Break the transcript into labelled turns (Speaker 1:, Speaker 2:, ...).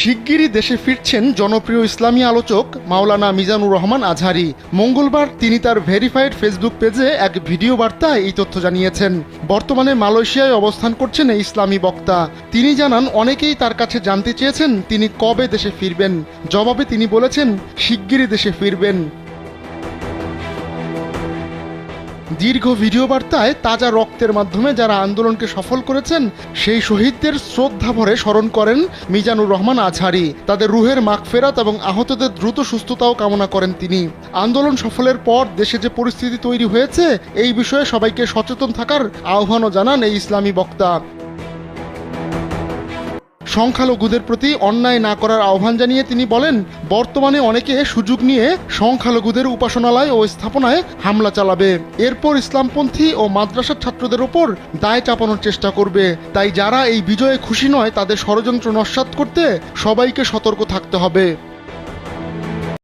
Speaker 1: শিগগিরই দেশে ফিরছেন জনপ্রিয় ইসলামী আলোচক মাওলানা মিজানুর রহমান আজহারি। মঙ্গলবার তিনি তার ভেরিফাইড ফেসবুক পেজে এক ভিডিও বার্তায় এই তথ্য জানিয়েছেন। বর্তমানে মালয়েশিয়ায় অবস্থান করছেন এই ইসলামী বক্তা। তিনি জানান, অনেকেই তার কাছে জানতে চেয়েছেন তিনি কবে দেশে ফিরবেন। জবাবে তিনি বলেছেন, শিগগিরই দেশে ফিরবেন। দীর্ঘ ভিডিও বার্তায় তাজা রক্তের মাধ্যমে যারা আন্দোলনকে সফল করেছেন, সেই শহীদদের শ্রদ্ধা ভরে স্মরণ করেন মিজানুর রহমান আজহারি। তাদের রুহের মাগফেরাত এবং আহতদের দ্রুত সুস্থতাও কামনা করেন তিনি। আন্দোলন সফলের পর দেশে যে পরিস্থিতি তৈরি হয়েছে, এই বিষয়ে সবাইকে সচেতন থাকার আহ্বানও জানান এই ইসলামী বক্তা। সংখ্যালঘুদের প্রতি অন্যায় না করার আহ্বান জানিয়ে তিনি বলেন, বর্তমানে অনেকে সুযোগ নিয়ে সংখ্যালঘুদের উপাসনালয় ও স্থাপনায় হামলা চালাবে। এরপর ইসলামপন্থী ও মাদ্রাসার ছাত্রদের ওপর দায় চাপানোর চেষ্টা করবে। তাই যারা এই বিজয়ে খুশি নয়, তাদের ষড়যন্ত্র নস্বাত করতে সবাইকে সতর্ক থাকতে হবে।